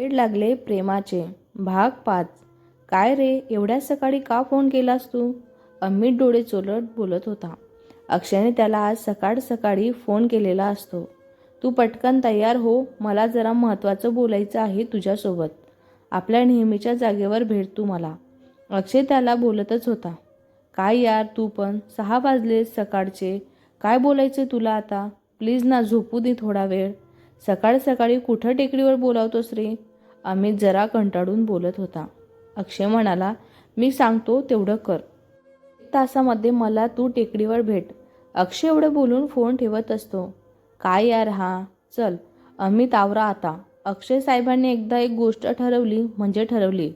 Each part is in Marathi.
वेड लागले प्रेमाचे. भाग पाच. काय रे एवढ्या सकाळी का फोन केलास तू? अमित डोळे चोलत बोलत होता. अक्षयने त्याला आज सकाळ सकाळी फोन केलेला असतो. तू पटकन तयार हो मला जरा महत्त्वाचं बोलायचं आहे तुझ्यासोबत. आपल्या नेहमीच्या जागेवर भेट तू मला. अक्षय त्याला बोलतच होता. काय यार तू पण सहा वाजले सकाळचे. काय बोलायचं तुला आता? प्लीज ना झोपू दे थोडा वेळ. सकाळ सकाळी कुठं टेकडीवर बोलावतोस रे? अमित जरा कंटाळून बोलत होता. अक्षय म्हणाला मी सांगतो तेवढं कर. एक तासामध्ये मला तू टेकडीवर भेट. अक्षय एवढं बोलून फोन ठेवत असतो. काय यार हा? चल अमित आवरा आता. अक्षय साहेबांनी एकदा एक गोष्ट ठरवली म्हणजे ठरवली.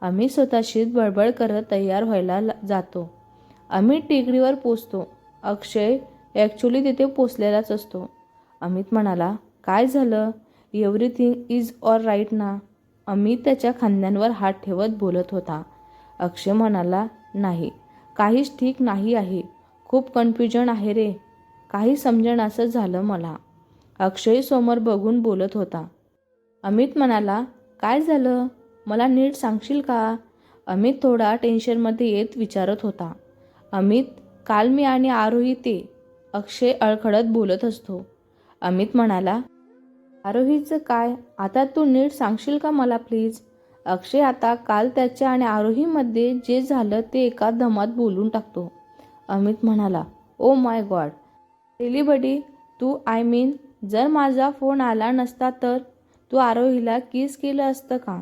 अमित स्वतःशीच बडबड करत तयार व्हायला जातो. अमित टेकडीवर पोचतो. अक्षय ॲक्च्युली तिथे पोचलेलाच असतो. अमित म्हणाला काय झालं? एव्हरीथिंग इज ऑर राईट ना? अमित त्याच्या खांद्यांवर हात ठेवत बोलत होता. अक्षय म्हणाला नाही काहीच ठीक नाही आहे. खूप कन्फ्युजन आहे रे. काही समजणासं झालं मला. अक्षय समोर बघून बोलत होता. अमित म्हणाला काय झालं? मला नीट सांगशील का? अमित थोडा टेन्शनमध्ये येत विचारत होता. अमित काल मी आणि आरोही ते. अक्षय अळखडत बोलत असतो. अमित म्हणाला आरोहीचं काय? आता तू नीट सांगशील का मला प्लीज अक्षय आता काल त्याच्या आणि आरोहीमध्ये जे झालं ते एका दमात बोलून टाकतो. अमित म्हणाला oh my God relief Badi Tu I mean जर माझा फोन आला नसता तर? तू आरोहीला किस केलं असतं का?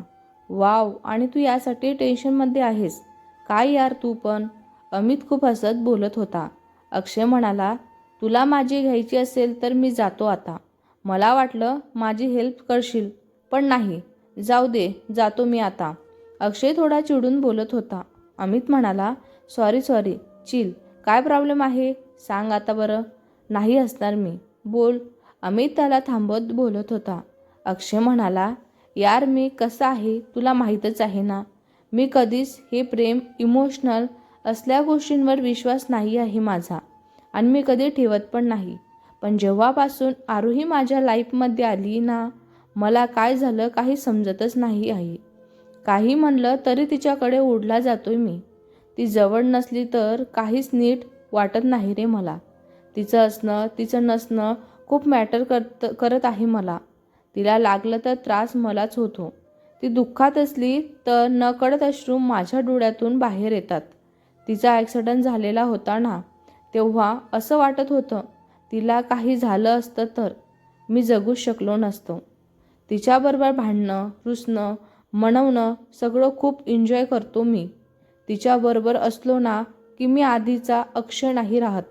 वाव आणि तू यासाठी टेन्शनमध्ये आहेस. काय यार तू पण? अमित खूप हसत बोलत होता. अक्षय म्हणाला तुला माझी घ्यायची असेल तर मी जातो आता. मला वाटलं माझी हेल्प करशील पण नाही. जाऊ दे जातो मी आता. अक्षय थोडा चिडून बोलत होता. अमित म्हणाला सॉरी सॉरी चिल काय प्रॉब्लेम आहे? सांग आता बरं. नाही असणार मी. बोल. अमित त्याला थांबवत बोलत होता. अक्षय म्हणाला यार मी कसं आहे? तुला माहीतच आहे ना. मी कधीच हे प्रेम इमोशनल असल्या गोष्टींवर विश्वास नाही आहे माझा. आणि मी कधी ठेवत पण नाही. पण जेव्हापासून आरोही माझ्या लाईफमध्ये आली ना मला काय झालं काही समजतच नाही आहे काही म्हणलं तरी तिच्याकडे ओढला जातोय मी. ती जवळ नसली तर काहीच नीट वाटत नाही रे मला. तिचं असणं तिचं नसणं खूप मॅटर करत करत आहे मला. तिला लागलं तर त्रास मलाच होतो. ती दुःखात असली तर नकळत अश्रू माझ्या डोळ्यातून बाहेर येतात. तिचा ॲक्सिडंट झालेला होता ना तेव्हा असं वाटत होतं तिला काही झालं असतं तर मी जगूच शकलो नसतो. तिच्याबरोबर भांडणं रुसणं मनवणं सगळं खूप एन्जॉय करतो मी. तिच्याबरोबर असलो ना की मी आधीचा अक्षय नाही राहत.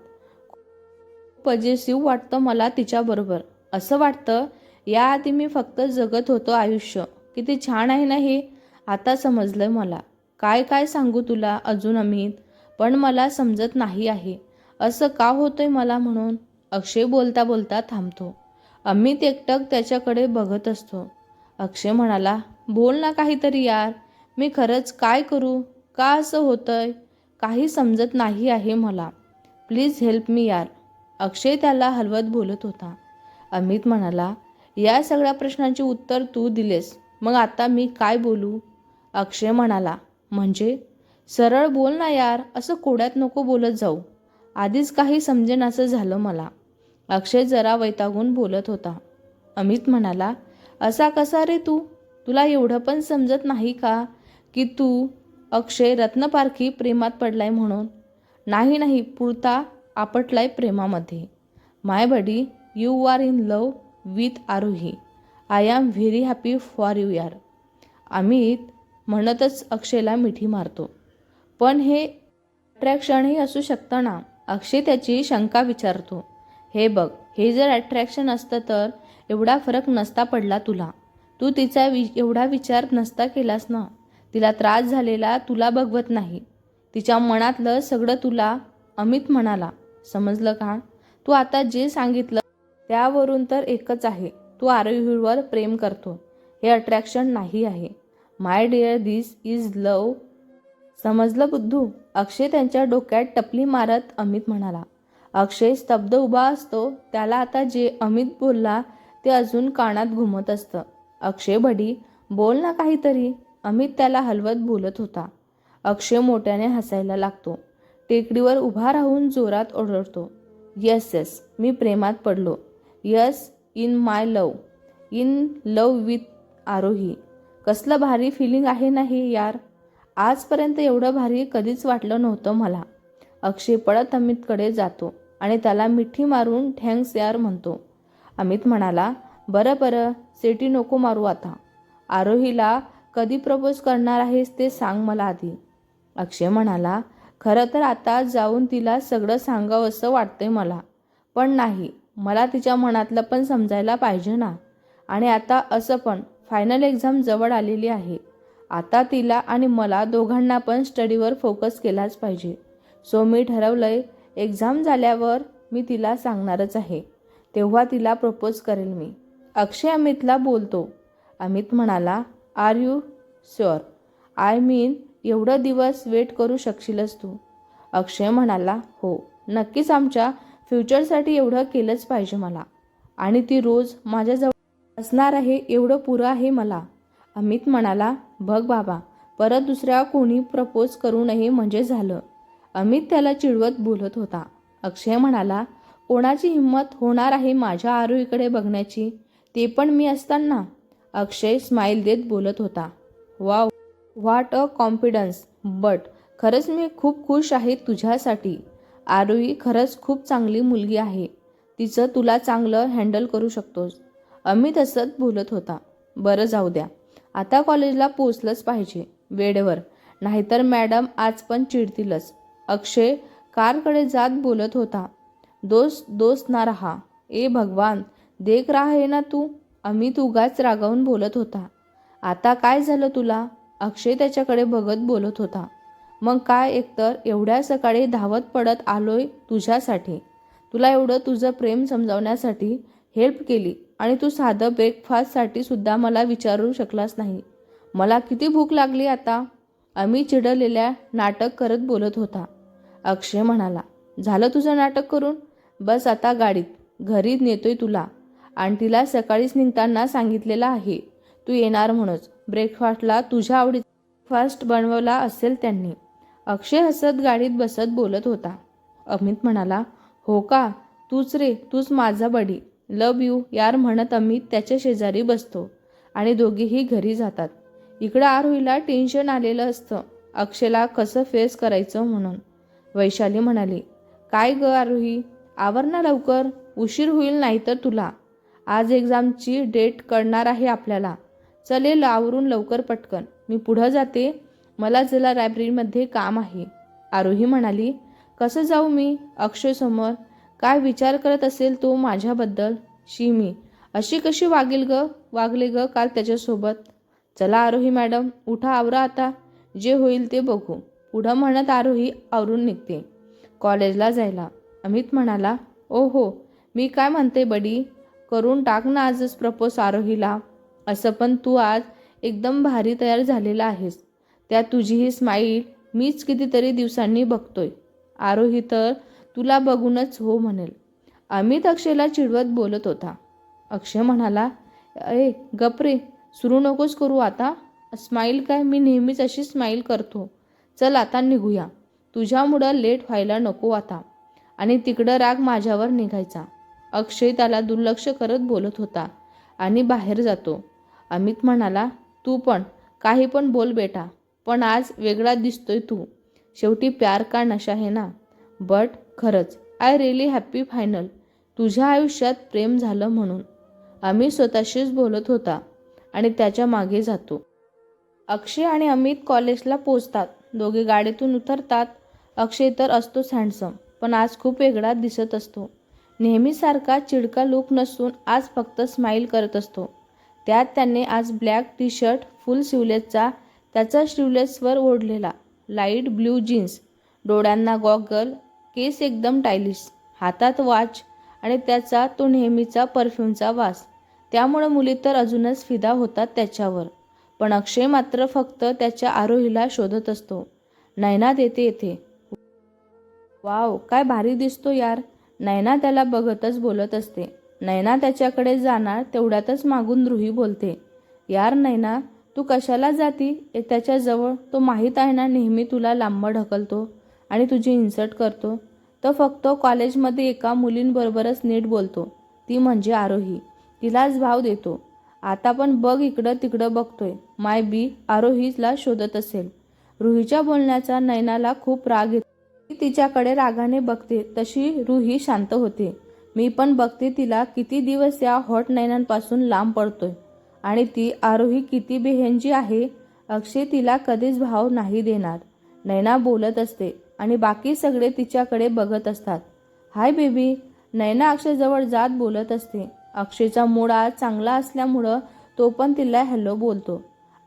पजेसिव्ह वाटतं मला तिच्याबरोबर. असं वाटतं याआधी मी फक्त जगत होतो आयुष्य. किती छान आहे ना हे? आता समजलं मला. काय काय सांगू तुला अजून अमित? पण मला समजत नाही आहे. असं का होतंय मला म्हणून? अक्षय बोलता बोलता थांबतो. अमित एकटक त्याच्याकडे बघत असतो. अक्षय म्हणाला बोल ना काहीतरी यार. मी खरंच काय करू? का असं होतंय? काही समजत नाही आहे मला. प्लीज हेल्प मी यार. अक्षय त्याला हलवत बोलत होता. अमित म्हणाला या सगळ्या प्रश्नांची उत्तर तू दिलेस. मग आता मी काय बोलू? अक्षय म्हणाला म्हणजे? सरळ बोल ना यार. असं कोड्यात नको बोलत जाऊ. आधीच काही समजेन असं झालं मला. अक्षय जरा वैतागून बोलत होता. अमित म्हणाला असा कसा रे तू? तुला एवढं पण समजत नाही का की तू अक्षय रत्नपारखी प्रेमात पडलाय म्हणून? नाही नाही पुरता आपटलाय प्रेमामध्ये. My buddy you are in love with Aarohi. I am very happy for you यार. अमित म्हणतच अक्षयला मिठी मारतो. पण हे अट्रॅक्शनही असू शकतं ना? अक्षय त्याची शंका विचारतो. हे बघ हे जर अट्रॅक्शन असतं तर एवढा फरक नसता पडला तुला. तू तिचा वि एवढा विचार नसता केलास ना. तिला त्रास झालेला तुला बघवत नाही. तिच्या मनातलं सगळं तुला अमित म्हणाला. समजलं का? तू आता जे सांगितलं त्यावरून तर एकच आहे. तू आरोहीवर प्रेम करतो. हे अट्रॅक्शन नाही आहे. My dear this is love समजलं बुद्धू? अक्षय त्यांच्या डोक्यात टपली मारत अमित म्हणाला. अक्षय स्तब्ध उभा असतो. त्याला आता जे अमित बोलला ते अजून कानात घुमत असतं. अक्षय भडी बोल ना काहीतरी. अमित त्याला हलवत बोलत होता. अक्षय मोठ्याने हसायला लागतो. टेकडीवर उभा राहून जोरात ओरडतो. यस यस मी प्रेमात पडलो. Yes in my love. In love with Aarohi. कसलं भारी फिलिंग आहे ना हे यार. आजपर्यंत एवढं भारी कधीच वाटलं नव्हतं मला. अक्षय पळत अमितकडे जातो. आणि त्याला मिठी मारून थँक्स यार म्हणतो. अमित म्हणाला बरं बरं सेटी नको मारू आता. आरोहीला कधी प्रपोज करणार आहेस ते सांग मला आधी. अक्षय म्हणाला खरं तर आता जाऊन तिला सगळं सांगावं असं वाटतंय मला. पण नाही मला तिच्या मनातलं पण समजायला पाहिजे ना. आणि आता असं पण फायनल एक्झाम जवळ आलेली आहे. आता तिला आणि मला दोघांना पण स्टडीवर फोकस केलाच पाहिजे. सो मी ठरवलंय एक्झाम झाल्यावर मी तिला सांगणारच आहे. तेव्हा तिला प्रपोज करेल मी. अक्षय अमितला बोलतो. अमित म्हणाला are you sure I mean एवढं दिवस वेट करू शकशीलच तू. अक्षय म्हणाला हो. नक्कीच आमच्या फ्युचरसाठी एवढं केलंच पाहिजे मला. आणि ती रोज माझ्याजवळ असणार आहे एवढं पुरं आहे मला. अमित म्हणाला बघ बाबा परत दुसऱ्या कोणी प्रपोज करू नये म्हणजे झालं. अमित त्याला चिडवत बोलत होता. अक्षय म्हणाला कोणाची हिंमत होणार आहे माझ्या आरोहीकडे बघण्याची? ते पण मी असताना. अक्षय स्माईल देत बोलत होता. Wow what a confidence but खरंच मी खूप खुश आहे तुझ्यासाठी. आरोही खरंच खूप चांगली मुलगी आहे. तिचं तुला चांगलं हँडल करू शकतोस. अमित असत बोलत होता. बरं जाऊ द्या. आता कॉलेजला पोचलंच पाहिजे. वेळेवर. नाहीतर मॅडम आज पण चिडतीलच. अक्षय कारकडे जात बोलत होता. दोस्त दोस्त ना रहा. ए भगवान देख रहा है ना तू? अमित उगाच रागावून बोलत होता. आता काय झालं तुला? अक्षय त्याच्याकडे बघत बोलत होता. मग काय एकतर एवढ्या सकाळी धावत पडत आलोय तुझ्यासाठी. तुला एवढं तुझं प्रेम समजावण्यासाठी हेल्प केली आणि तू साधं ब्रेकफास्टसाठी सुद्धा मला विचारू शकलास नाही. मला किती भूक लागली आता? आम्ही चिडलेल्या नाटक करत बोलत होता. अक्षय म्हणाला झालं तुझं नाटक करून? बस आता गाडीत. घरी नेतोय तुला. आंटीला सकाळीच निघताना सांगितलेलं आहे. तू येणार म्हणूनच. ब्रेकफास्टला तुझ्या आवडी फास्ट बनवला असेल त्यांनी. अक्षय हसत गाडीत बसत बोलत होता. अमित म्हणाला हो का? तूच रे. तूच माझा बडी. लव यू यार म्हणत अमित त्याच्या शेजारी बसतो आणि दोघेही घरी जातात. इकडं आरोहीला टेन्शन आलेलं असतं. अक्षयला कसं फेस करायचं म्हणून. वैशाली म्हणाली काय ग आरोही आवर ना लवकर उशीर होईल नाही तर तुला. आज एक्झामची डेट कळणार आहे आपल्याला. चलेल आवरून लवकर पटकन. मी पुढं जाते. मला जरा लायब्ररीमध्ये काम आहे. आरोही म्हणाली कसं जाऊ मी? अक्षयसमोर काय विचार करत असेल तो माझ्याबद्दल? शी मी. अशी कशी वागेल ग? वागले ग काल त्याच्यासोबत. चला आरोही मॅडम उठा आवरा आता. जे होईल ते बघू. पुढं म्हणत आरोही आवरून निघते. कॉलेजला जायला. अमित म्हणाला ओ हो मी काय म्हणते बडी? करून टाक ना आजच प्रपोज आरोहीला. असं पण तू आज एकदम भारी तयार झालेला आहेस. त्या तुझी ही स्माईल मीच कितीतरी दिवसांनी बघतोय. आरोही तर तुला बघूनच हो म्हणेल. अमित अक्षयला चिडवत बोलत होता. अक्षय म्हणाला ए गपरे सुरू नकोस करू आता. स्माईल काय? मी नेहमीच अशी स्माईल करतो. चल आता निघूया. तुझ्यामुळं लेट व्हायला नको आता. आणि तिकडं राग माझ्यावर निघायचा. अक्षय त्याला दुर्लक्ष करत बोलत होता आणि बाहेर जातो. अमित म्हणाला तू पण काही पण बोल बेटा. पण आज वेगळा दिसतोय तू. शेवटी प्यार का नशा आहे ना? बट खरंच आय रिअली हॅप्पी फायनल तुझ्या आयुष्यात प्रेम झालं म्हणून. अमित स्वतःशीच बोलत होता आणि त्याच्यामागे जातो. अक्षय आणि अमित कॉलेजला पोचतात. दोघे गाडीतून उतरतात. अक्षय तर असतोच हँडसम पण आज खूप वेगळा दिसत असतो. नेहमीसारखा चिडका लुक नसून आज फक्त स्माईल करत असतो. त्यात त्याने आज ब्लॅक टी शर्ट फुल शिवलेसचा त्याचा शिवलेसवर ओढलेला लाइट ब्ल्यू जीन्स डोळ्यांना गॉगल केस एकदम टायलिश हातात वॉच आणि त्याचा तो नेहमीचा परफ्यूमचा वास. त्यामुळं मुली तर अजूनच फिदा होतात त्याच्यावर. पण अक्षय मात्र फक्त त्याच्या आरोहीला शोधत असतो. नैना येते येते वाव काय भारी दिसतो यार. नैना त्याला बघतच बोलत असते. नैना त्याच्याकडे जाणार तेवढ्यातच मागून रुही बोलते. यार नैना तू कशाला जाती? त्याच्याजवळ तो माहीत आहे ना नेहमी तुला लांब ढकलतो आणि तुझी इन्सर्ट करतो. तो फक्त कॉलेजमध्ये एका मुलींबरोबरच नीट बोलतो. ती म्हणजे आरोही. तिलाच भाव देतो. आता पण बघ इकडं तिकडं बघतोय. माय बी आरोहीला शोधत असेल. रुहीच्या बोलण्याचा नयनाला खूप राग येतो. ती तिच्याकडे रागाने बघते तशी रुही शांत होते. मी पण बघते तिला किती दिवस या हॉट नयनांपासून लांब पडतोय. आणि ती आरोही किती बेहेंजी आहे अक्षय तिला कधीच भाव नाही देणार. नैना बोलत असते आणि बाकी सगळे तिच्याकडे बघत असतात. हाय बेबी नैना अक्षयजवळ जात बोलत असते. अक्षयचा मूड आज चांगला असल्यामुळं तो पण तिला हॅलो बोलतो.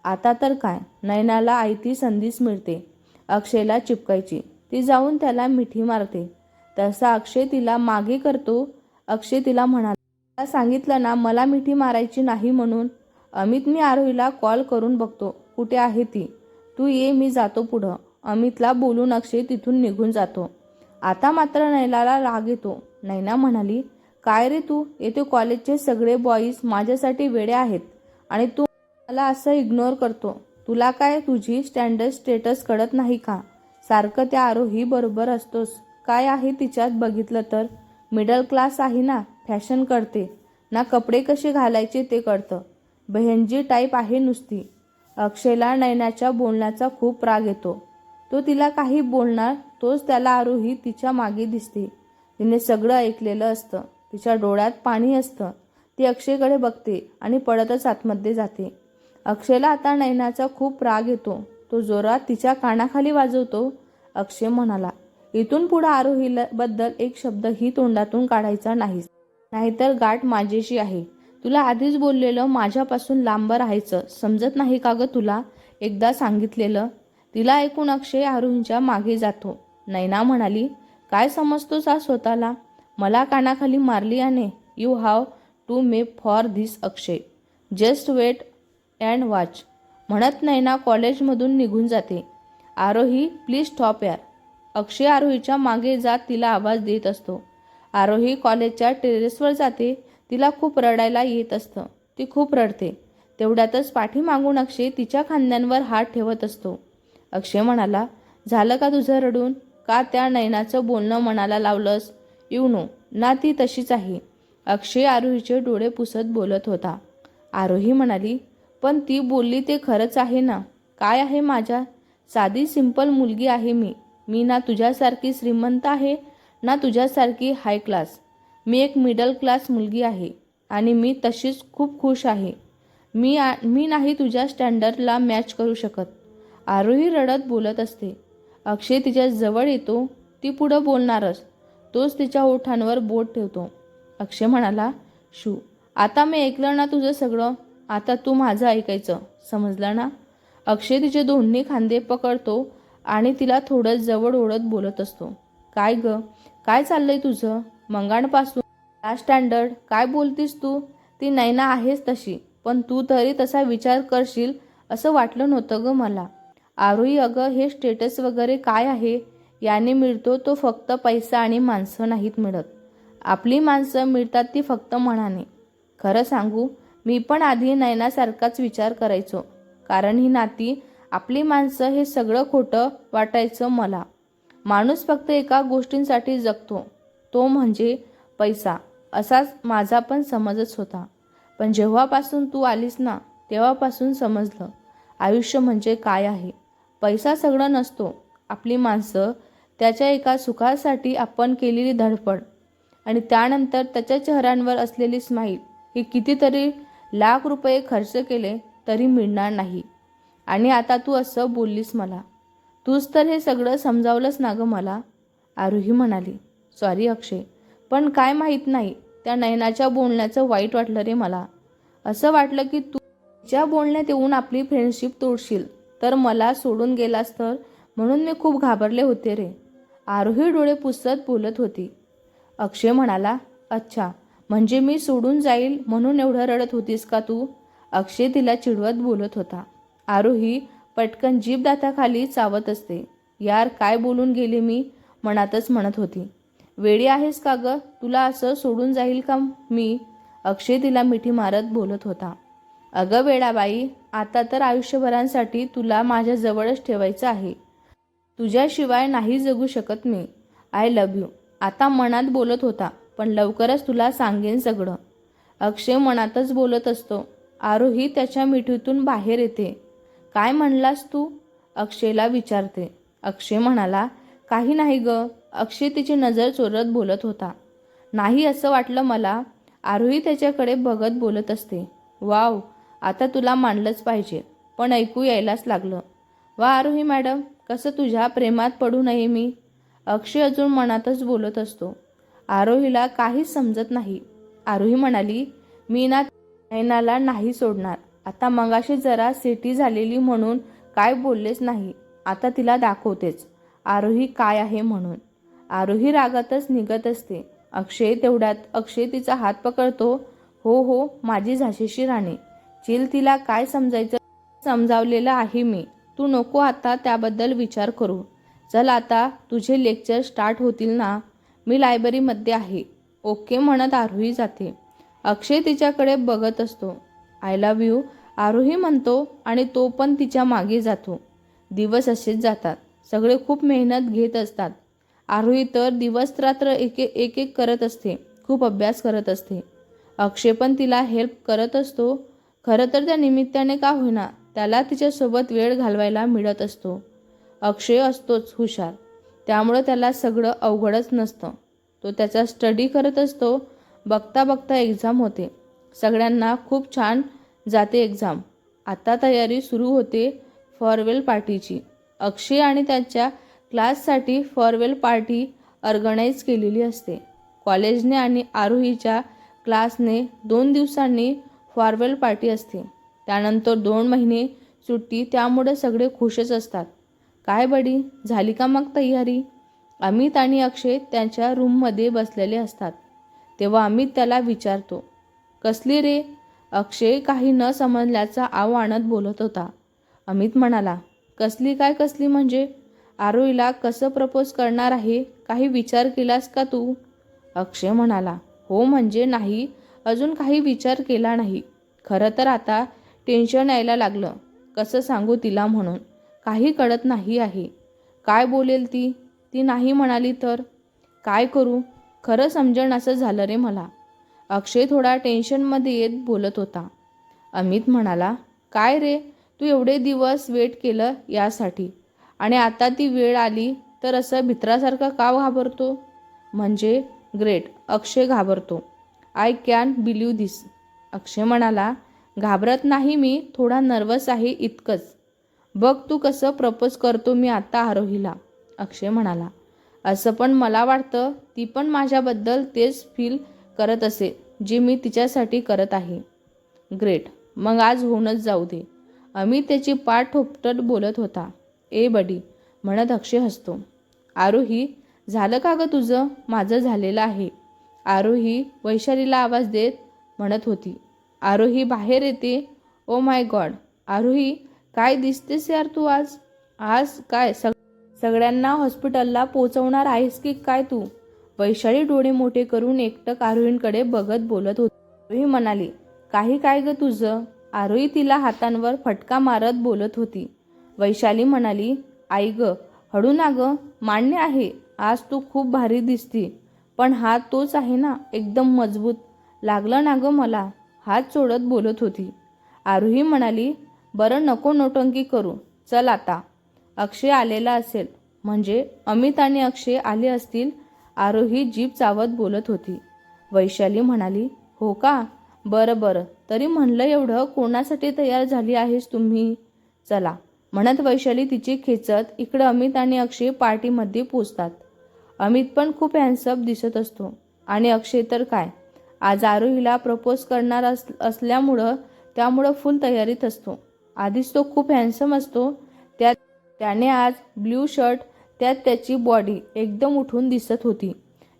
आता तर काय? नैनाला आयती संधीच मिळते. अक्षयला चिपकायची. ती जाऊन त्याला मिठी मारते. तसा अक्षय तिला मागे करतो. अक्षय तिला म्हणाला सांगितलं ना मला मिठी मारायची नाही म्हणून. अमित मी आरोहीला कॉल करून बघतो. कुठे आहे ती? तू ये मी जातो पुढं. अमितला बोलून अक्षय तिथून निघून जातो. आता मात्र नैलाला राग येतो. नैना म्हणाली काय रे तू? येथे कॉलेजचे सगळे बॉईज माझ्यासाठी वेडे आहेत आणि तू मला असं इग्नोर करतो. तुला काय? तुझी स्टँडर्ड स्टेटस कळत नाही का? सारखं त्या आरोही बरोबर असतोस. काय आहे तिच्यात बघितलं तर? मिडल क्लास आहे ना फॅशन करते. ना कपडे कसे घालायचे ते कळतं. बहनजी टाईप आहे नुसती. अक्षयला नयनाच्या बोलण्याचा खूप राग येतो. तो तिला काही बोलणार तोच त्याला आरोही तिच्यामागे दिसते. तिने सगळं ऐकलेलं असतं. तिच्या डोळ्यात पाणी असतं. ती अक्षयकडे बघते आणि पडतच आतमध्ये जाते. अक्षयला आता नयनाचा खूप राग येतो. तो जोरात तिच्या कानाखाली वाजवतो. अक्षय म्हणाला इथून पुढे आरोहीला बद्दल एक शब्दही तोंडातून काढायचा नाहीस. नाहीतर गाठ माझ्याशी आहे. तुला आधीच बोललेलं माझ्यापासून लांब राहायचं. समजत नाही का ग तुला? एकदा सांगितलेलं. तिला ऐकून अक्षय आरोहींच्या मागे जातो. नैना म्हणाली काय समजतोस आज स्वतःला? मला कानाखाली मारली याने. You have to may for this Akshay. Just wait and watch म्हणत नैना कॉलेजमधून निघून जाते. आरोही प्लीज स्टॉप यार अक्षय आरोहीच्या मागे जात तिला आवाज देत असतो. आरोही कॉलेजच्या टेरेसवर जाते. तिला खूप रडायला येत असतं. ती खूप रडते. तेवढ्यातच पाठीमागून अक्षय तिच्या खांद्यांवर हात ठेवत असतो. अक्षय म्हणाला झालं का तुझं रडून? का त्या नयनाचं बोलणं मनाला लावलंस? नो ना ती तशीच आहे. अक्षय आरोहीचे डोळे पुसत बोलत होता. आरोही म्हणाली पण ती बोलली ते खरंच आहे ना? काय आहे माझ्या? साधी सिंपल मुलगी आहे मी. मी ना तुझ्यासारखी श्रीमंत आहे ना तुझ्यासारखी हाय क्लास मी एक मिडल क्लास मुलगी आहे आणि मी तशीच खूप खुश आहे. मी आ मी नाही तुझ्या स्टँडर्डला मॅच करू शकत. आरोही रडत बोलत असते. अक्षय तिच्या जवळ येतो ती पुढं बोलणारच. तोच तिच्या ओठांवर बोट ठेवतो. अक्षय म्हणाला शू आता मी ऐकलं ना तुझं सगळं? आता तू माझं ऐकायचं समजलं ना? अक्षय तिचे दोन्ही खांदे पकडतो आणि तिला थोडं जवळ ओढत बोलत असतो. काय ग? काय चाललंय तुझं? मंगाणपासून लास्ट स्टँडर्ड काय बोलतीस तू? ती नैना आहेस तशी पण तू तरी तसा विचार करशील असं वाटलं नव्हतं ग मला. आरोही अगं हे स्टेटस वगैरे काय आहे? याने मिळतो तो फक्त पैसा आणि माणसं नाहीत मिळत. आपली माणसं मिळतात ती फक्त मनाने. खरं सांगू मी पण आधी नयनासारखाच विचार करायचो. कारण ही नाती आपली माणसं हे सगळं खोटं वाटायचं मला. माणूस फक्त एका गोष्टींसाठी जगतो. तो म्हणजे पैसा. असाच माझा पण समजच होता. पण जेव्हापासून तू आलीस ना तेव्हापासून समजलं. आयुष्य म्हणजे काय आहे? पैसा सगळं नसतो. आपली माणसं त्याच्या एका सुखासाठी आपण केलेली धडपड आणि त्यानंतर त्याच्या चेहऱ्यांवर असलेली स्माईल ही कितीतरी लाख रुपये खर्च केले तरी मिळणार नाही. आणि आता तू असं बोललीस मला. तूच तर हे सगळं समजावलंस ना गं मला. आरुही म्हणाली. सॉरी अक्षय. पण काय माहीत नाही त्या नयनाच्या बोलण्याचं वाईट वाटलं रे मला. असं वाटलं की तू तिच्या बोलण्यात येऊन आपली फ्रेंडशिप तोडशील तर मला सोडून गेलास तर? म्हणून मी खूप घाबरले होते रे. आरोही डोळे पुसत बोलत होती. अक्षय म्हणाला अच्छा म्हणजे मी सोडून जाईल म्हणून एवढं रडत होतीस का तू? अक्षय तिला चिडवत बोलत होता. आरोही पटकन जीभ दाताखाली चावत असते. यार काय बोलून गेले मी? मनातच म्हणत होती. वेळी आहेस का ग? तुला असं सोडून जाईल का मी? अक्षय तिला मिठी मारत बोलत होता. अगं वेळाबाई आता तर आयुष्यभरांसाठी तुला माझ्याजवळच ठेवायचं आहे. तुझ्याशिवाय नाही जगू शकत मी. I love you. आता मनात बोलत होता पण लवकरच तुला सांगेन सगळं. अक्षय मनातच बोलत असतो आरोही त्याच्या मिठीतून बाहेर येते. काय म्हणलास तू? अक्षयला विचारते. अक्षय म्हणाला काही नाही ग. अक्षय तिची नजर चोरत बोलत होता. नाही असं वाटलं मला. आरोही त्याच्याकडे बघत बोलत असते. वाव आता तुला मानलंच पाहिजे. पण ऐकू यायलाच लागलं. वा आरोही मॅडम. कसं तुझ्या प्रेमात पडू नये मी? अक्षय अजून मनातच बोलत असतो. आरोहीला काहीच समजत नाही. आरोही म्हणाली मी ना नयनाला नाही सोडणार. आता मगाशी जरा सिटी झालेली म्हणून काय बोललेच नाही. आता तिला दाखवतेच. आरोही काय आहे म्हणून. आरोही रागातच निघत असते. अक्षय तेवढ्यात अक्षय तिचा हात पकडतो हो हो माझी झाशीशी राणी. चिल तिला काय समजायचं समजावलेलं आहे मी. तू नको आता त्याबद्दल विचार करू. चल आता तुझे लेक्चर स्टार्ट होतील ना? मी लायब्ररीमध्ये आहे. ओके म्हणत आरोही जाते. अक्षय तिच्याकडे बघत असतो. आय लव्ह यू आरोही म्हणतो आणि तो पण तिच्यामागे जातो. दिवस असेच जातात. सगळे खूप मेहनत घेत असतात. आरोही तर दिवस रात्र एक एक एक करत असते. खूप अभ्यास करत असते. अक्षय पण तिला हेल्प करत असतो. खरं तर त्या निमित्ताने का होईना? त्याला तिच्यासोबत वेळ घालवायला मिळत असतो. अक्षय असतोच हुशार. त्यामुळं त्याला सगळं अवघडच नसतं. तो त्याचा स्टडी करत असतो. बघता बघता एक्झाम होते. सगळ्यांना खूप छान जाते एक्झाम आता तयारी सुरू होते फॉरवेल पार्टीची अक्षय आणि त्याच्या क्लाससाठी फॉरवेल पार्टी ऑर्गनाईज केलेली असते. कॉलेजने आणि आरोहीच्या क्लासने दोन दिवसांनी फॉरवेल पार्टी असते. त्यानंतर दोन महिने सुट्टी त्यामुळे सगळे खुशच असतात. काय बडी झाली का मग तयारी? अमित आणि अक्षय त्यांच्या रूममध्ये बसलेले असतात. तेव्हा अमित त्याला विचारतो कसली रे? अक्षय काही न समजल्याचा आव आणत बोलत होता. अमित म्हणाला कसली काय कसली म्हणजे? आरोईला कसं प्रपोज करणार आहे? काही विचार केलास का तू? अक्षय म्हणाला हो म्हणजे नाही अजून काही विचार केला नाही. खरं तर आता टेन्शन यायला लागलं. कसं सांगू तिला म्हणून. काही कळत नाही आहे. काय बोलेल ती? ती नाही म्हणाली तर? काय करू? खरं समजण असं झालं रे मला. अक्षय थोडा टेन्शनमध्ये येत बोलत होता. अमित म्हणाला काय रे? तू एवढे दिवस वेट केलं यासाठी. आणि आता ती वेळ आली तर असं भित्रासारखं का घाबरतो? म्हणजे? ग्रेट. अक्षय घाबरतो. I can believe this Akshay म्हणाला घाबरत नाही मी थोडा नर्वस आहे इतकंच. बघ तू कसं प्रपोज करतो मी आता आरोहीला अक्षय म्हणाला. असं पण मला वाटतं ती पण माझ्याबद्दल तेच फील करत असे जे मी तिच्यासाठी करत आहे. ग्रेट मग आज होऊनच जाऊ दे. अमित त्याची पाठ ठोपटट बोलत होता. ए बडी म्हणत अक्षय हसतो. आरोही झालं का गं तुझं? माझं झालेलं आहे. आरोही वैशालीला आवाज देत म्हणत होती. आरोही बाहेर येते. ओ माय गॉड आरोही काय दिसतेस यार तू आज? आज काय सग सगळ्यांना हॉस्पिटलला पोचवणार आहेस की काय तू? वैशाली डोळे मोठे करून एकटक आरोहींकडे बघत बोलत होती. आरोही म्हणाली काही काय ग तुझं? आरोही तिला हातांवर फटका मारत बोलत होती. वैशाली म्हणाली आई ग हळू ना ग मान्य आहे आज तू खूप भारी दिसती पण हा तोच आहे ना एकदम मजबूत. लागलं ना ग मला? हात सोडत बोलत होती. आरोही म्हणाली बरं नको नोटंकी करू. चल आता. अक्षय आलेला असेल. म्हणजे अमित आणि अक्षय आले असतील आरोही जीप चावत बोलत होती. वैशाली म्हणाली हो का? बरं बरं. तरी म्हणलं एवढं कोणासाठी तयार झाली आहेस तुम्ही? चला. म्हणत वैशाली तिची खेचत इकडं अमित आणि अक्षय पार्टीमध्ये पोचतात. अमित पण खूप हॅन्सअप दिसत असतो. आणि अक्षय तर काय? आज आरोहीला प्रपोज करणार अस असल्यामुळं त्यामुळं फुल तयारीत असतो. आधीच तो खूप हॅन्सम असतो. त्या त्याने आज ब्ल्यू शर्ट त्यात त्याची बॉडी एकदम उठून दिसत होती.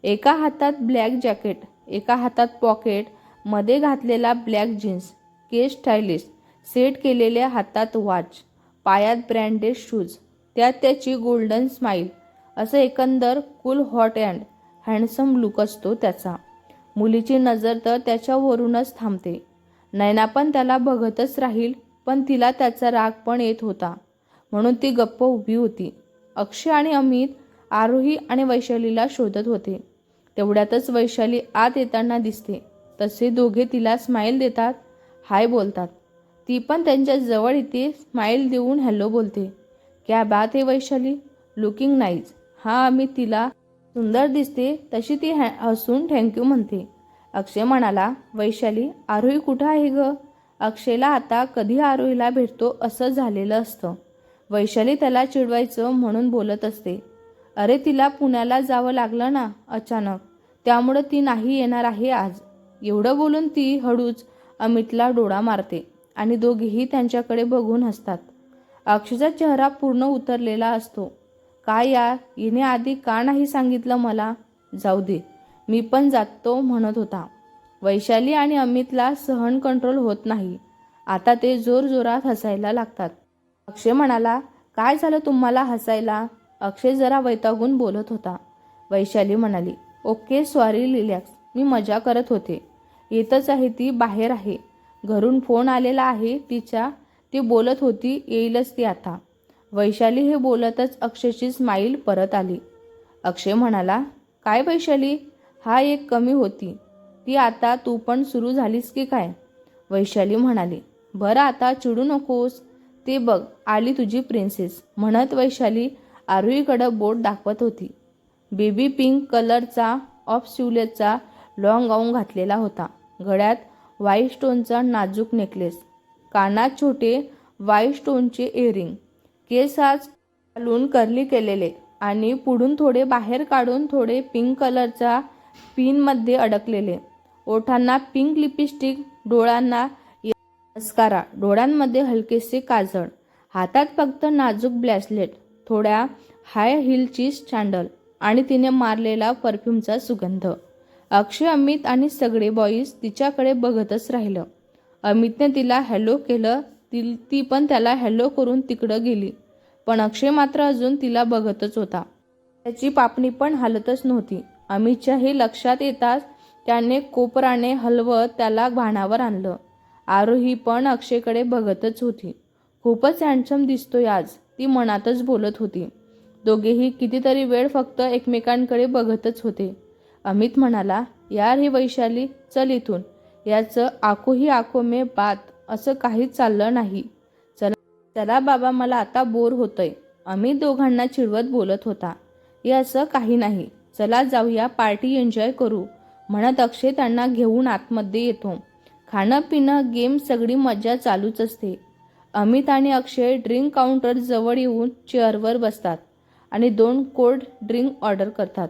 एका हातात ब्लॅक जॅकेट एका हातात पॉकेटमध्ये घातलेला ब्लॅक जीन्स केस स्टायलिश सेट केलेल्या हातात वॉच पायात ब्रँडेड शूज त्यात त्याची गोल्डन स्माईल असं एकंदर cool hot and handsome look असतो त्याचा. मुलीची नजर तर त्याच्यावरूनच थांबते. नैना पण त्याला बघतच राहील पण तिला त्याचा राग पण येत होता. म्हणून ती गप्प उभी होती. अक्षय आणि अमित आरोही आणि वैशालीला शोधत होते. तेवढ्यातच वैशाली आत येताना दिसते. तसे दोघे तिला स्माईल देतात हाय बोलतात. ती पण त्यांच्या जवळ येते स्माईल देऊन हॅलो बोलते. क्या बात आहे वैशाली लुकिंग नाईज हा अमित तिला सुंदर दिसते तशी ती हॅ हसून थँक्यू म्हणते. अक्षय म्हणाला वैशाली आरोही कुठं आहे ग? अक्षयला आता कधी आरोहीला भेटतो असं झालेलं असतं. वैशाली त्याला चिडवायचं म्हणून बोलत असते. अरे तिला पुण्याला जावं लागलं ना अचानक. त्यामुळं ती नाही येणार आहे आज. एवढं बोलून ती हळूच अमितला डोळा मारते आणि दोघेही त्यांच्याकडे बघून हसतात. अक्षयचा चेहरा पूर्ण उतरलेला असतो. काय यार हिने आधी का नाही सांगितलं मला? जाऊ दे. मी पण जातो म्हणत होता. वैशाली आणि अमितला सहन कंट्रोल होत नाही. आता ते जोरजोरात हसायला लागतात. अक्षय म्हणाला काय झालं तुम्हाला हसायला? अक्षय जरा वैतागून बोलत होता. वैशाली म्हणाली ओके सॉरी रिलॅक्स मी मजा करत होते. येतच आहे ती बाहेर आहे. घरून फोन आलेला आहे तिच्या. ती बोलत होती येईलच ती आता. वैशाली हे बोलतच अक्षयची स्माईल परत आली. अक्षय म्हणाला काय वैशाली? हा एक कमी होती. ती आता तू पण सुरू झालीस की काय? वैशाली म्हणाली बरं आता चिडू नकोस. ते बघ आली तुझी प्रिन्सेस म्हणत वैशाली आरुईकडं बोट दाखवत होती. बेबी पिंक कलरचा ऑफ शिवलेचा लॉंग गाऊन घातलेला होता. गळ्यात व्हाईट स्टोनचा नाजूक नेकलेस कानात छोटे व्हाईट स्टोनचे इयरिंग केस आज घालून कर्ली केलेले आणि पुढून थोडे बाहेर काढून थोडे पिंक कलरच्या पिनमध्ये अडकलेले. ओठांना पिंक लिपस्टिक डोळ्यांना मस्कारा डोळ्यांमध्ये हलकेसे काजळ. हातात फक्त नाजूक ब्लॅसलेट थोड्या हाय हिलची सँडल आणि तिने मारलेला परफ्यूमचा सुगंध. अक्षय अमित आणि सगळे बॉईज तिच्याकडे बघतच राहिलं. अमितने तिला हॅलो केलं ती ती पण त्याला हॅलो करून तिकडं गेली. पण अक्षय मात्र अजून तिला बघतच होता. त्याची पापणी पण हालतच नव्हती. अमितच्या हे लक्षात येताच त्याने कोपराने हलवत त्याला भानावर आणलं. आरोही पण अक्षयकडे बघतच होती. खूपच हँडसम दिसतोय आज ती मनातच बोलत होती. दोघेही कितीतरी वेळ फक्त एकमेकांकडे बघतच होते. अमित म्हणाला यार ही वैशाली चल इथून. याचं आको ही मे बात. असं काहीच चाललं नाही. चला चला बाबा मला आता बोर होतंय. आम्ही दोघांना चिडवत बोलत होता. हे असं काही नाही. चला जाऊया पार्टी एन्जॉय करू. म्हणत अक्षय त्यांना घेऊन आतमध्ये येतो. खाणं पिणं गेम सगळी मजा चालूच असते. अमित आणि अक्षय ड्रिंक काउंटर जवळ येऊन चेअरवर बसतात आणि दोन कोल्ड ड्रिंक ऑर्डर करतात.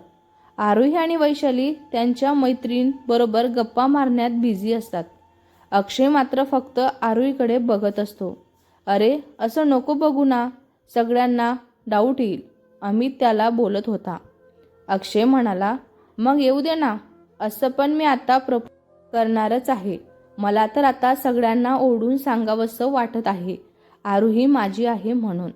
आरोही आणि वैशाली त्यांच्या मैत्रीणबरोबर गप्पा मारण्यात बिझी असतात. अक्षय मात्र फक्त आरोहीकडे बघत असतो. अरे असं नको बघू ना. सगळ्यांना डाऊट येईल. अमित त्याला बोलत होता. अक्षय म्हणाला मग येऊ दे ना. असं पण मी आता प्र करणारच आहे. मला तर आता सगळ्यांना ओढून सांगावंसं वाटत आहे. आरोही माझी आहे म्हणून.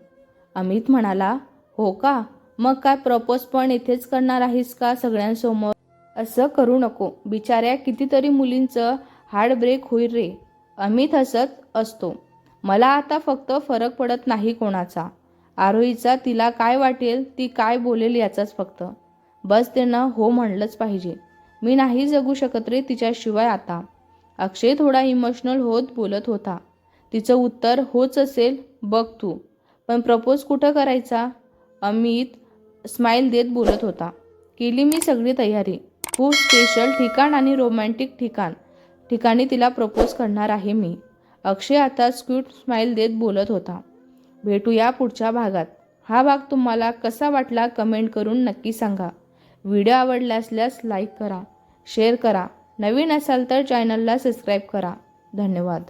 अमित म्हणाला हो का? मग काय प्रपोज पण इथेच करणार आहेस का सगळ्यांसमोर? असं करू नको. बिचाऱ्या कितीतरी मुलींचं हार्ड ब्रेक होईल रे. अमित हसत असतो. मला आता फक्त फरक पडत नाही कोणाचा. आरोहीचा तिला काय वाटेल ती काय बोलेल याचाच फक्त. बस त्यानं हो म्हणलंच पाहिजे. मी नाही जगू शकत रे तिच्याशिवाय आता. अक्षय थोडा इमोशनल होत बोलत होता. तिचं उत्तर होच असेल बघ तू. पण प्रपोज कुठं करायचा? अमित स्माईल देत बोलत होता. केली मी सगळी तयारी. खूप स्पेशल ठिकाण आणि रोमॅन्टिक ठिकाण. ठिकाणी तिला प्रपोज करणार आहे मी. अक्षय आता स्क्यूट स्माईल देत बोलत होता. भेटूया पुढच्या भागात. हा भाग तुम्हाला कसा वाटला कमेंट करून नक्की सांगा. व्हिडिओ आवडला असल्यास लाईक करा शेअर करा. नवीन असाल तर चॅनलला सबस्क्राईब करा. धन्यवाद.